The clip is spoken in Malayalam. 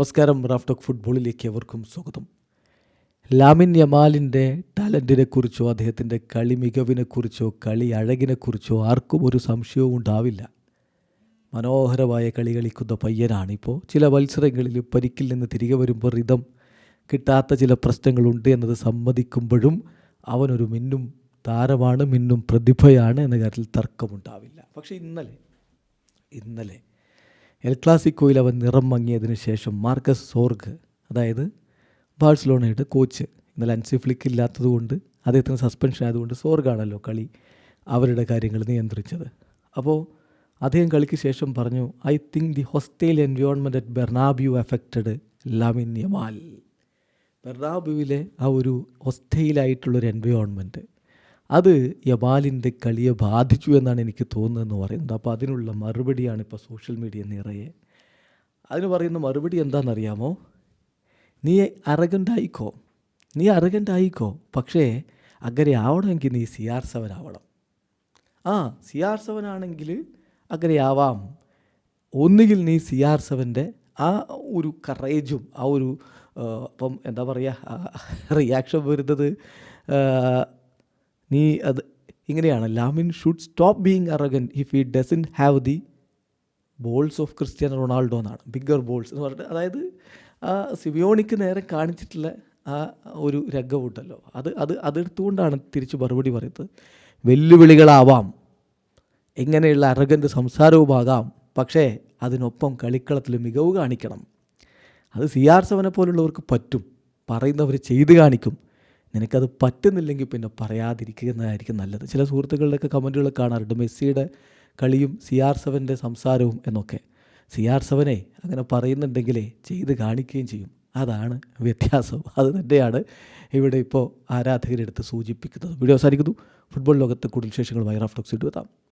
നമസ്കാരം റാഫ്ടോക്ക് ഫുട്ബോളിലേക്ക് എവർക്കും സ്വാഗതം. ലാമിൻ യമാലിന്റെ ടാലന്റിനെക്കുറിച്ചോ അദ്ദേഹത്തിന്റെ കളി മികവിനെക്കുറിച്ചോ കളി അഴകിനെക്കുറിച്ചോ ആർക്കും ഒരു സംശയവും ഉണ്ടാവില്ല. മനോഹരമായ കളി കളിക്കുന്ന പയ്യനാണിപ്പോൾ ചില മത്സരങ്ങളിൽ പരിക്കിൽ നിന്ന് തിരികെ വരുമ്പോൾ റിതം കിട്ടാത്ത ചില പ്രശ്നങ്ങളുണ്ട് എന്നത് സമ്മതിക്കുമ്പോഴും അവനൊരു മിന്നും താരമാണ് മിന്നും പ്രതിഭയാണ് എന്ന കാര്യത്തിൽ തർക്കമുണ്ടാവില്ല. പക്ഷേ ഇന്നലെ ഇന്നലെ എൽ ക്ലാസിക്കോയിൽ അവൻ നിറം മങ്ങിയതിന് ശേഷം മാർക്കസ് സോർഗ് അതായത് ബാഴ്സലോണയുടെ കോച്ച് ഇന്നലെ അൻസി ഫ്ലിക്ക് ഇല്ലാത്തതുകൊണ്ട് അദ്ദേഹത്തിന് സസ്പെൻഷൻ ആയതുകൊണ്ട് സോർഗാണല്ലോ കളി അവരുടെ കാര്യങ്ങൾ നിയന്ത്രിച്ചത്. അപ്പോൾ അദ്ദേഹം കളിക്ക് ശേഷം പറഞ്ഞു I think the hostile environment at Bernabeu affected Lamine Yamal ബെർണാബ്യുവിലെ ആ ഒരു ഹോസ്റ്റേലായിട്ടുള്ളൊരു എൻവയോൺമെന്റ് അത് യബാലിന്റെ കളിയെ ബാധിച്ചു എന്നാണ് എനിക്ക് തോന്നുന്നതെന്ന് പറയുന്നത്. അപ്പോൾ അതിനുള്ള മറുപടിയാണ് ഇപ്പോൾ സോഷ്യൽ മീഡിയ നിറയെ. അതിന് പറയുന്ന മറുപടി എന്താണെന്നറിയാമോ? നീ അറഗന്റ് ആയിക്കോ നീ അറഗന്റ് ആയിക്കോ പക്ഷേ അങ്ങനെ ആവണമെങ്കിൽ നീ സി ആർ സെവൻ ആവണം ആ സി ആർ സെവൻ ആണെങ്കിൽ അങ്ങനെ ആവാം. ഒന്നുകിൽ നീ സി ആർ സെവന്റെ ആ ഒരു കറേജും ആ ഒരു അപ്പം എന്താ പറയുക റിയാക്ഷൻ വരുന്നത് നീ അത് ഇങ്ങനെയാണ്. Lamine should stop being arrogant if he doesn't have the balls of Cristiano Ronaldo എന്നാണ്. ബിഗ്ഗർ ബോൾസ് എന്ന് പറഞ്ഞിട്ട്. അതായത് ആ സിവിയോണിക്ക് നേരെ കാണിച്ചിട്ടുള്ള ആ ഒരു രംഗമുണ്ടല്ലോ. അത് അത് അതെടുത്തുകൊണ്ടാണ് തിരിച്ച് മറുപടി പറയുന്നത്. വെല്ലുവിളികളാവാം. എങ്ങനെയുള്ള അറഗന്റെ സംസാരവുമാകാം. പക്ഷേ അതിനൊപ്പം കളിക്കളത്തിൽ മികവ് കാണിക്കണം. അത് സി ആർ സെവനെ പോലുള്ളവർക്ക് പറ്റും. പറയുന്നവർ ചെയ്ത് കാണിക്കും. നിനക്കത് പറ്റുന്നില്ലെങ്കിൽ പിന്നെ പറയാതിരിക്കുന്നതായിരിക്കും നല്ലത്. ചില സുഹൃത്തുക്കളുടെയൊക്കെ കമന്റുകൾ കാണാറുണ്ട്. മെസ്സിയുടെ കളിയും സി ആർ സെവന്റെ സംസാരവും എന്നൊക്കെ. സി ആർ സെവനെ അങ്ങനെ പറയുന്നുണ്ടെങ്കിലേ ചെയ്ത് കാണിക്കുകയും ചെയ്യും. അതാണ് വ്യത്യാസം. അത് തന്നെയാണ് ഇവിടെ ഇപ്പോൾ ആരാധകരെടുത്ത് സൂചിപ്പിക്കുന്നത്. വീഡിയോ അവസാനിക്കുന്നു. ഫുട്ബോൾ ലോകത്തെ കൂടുതൽ വിശേഷങ്ങളുമായി റാഫ്റ്റോക്സ് ഇട്ട് എത്താം.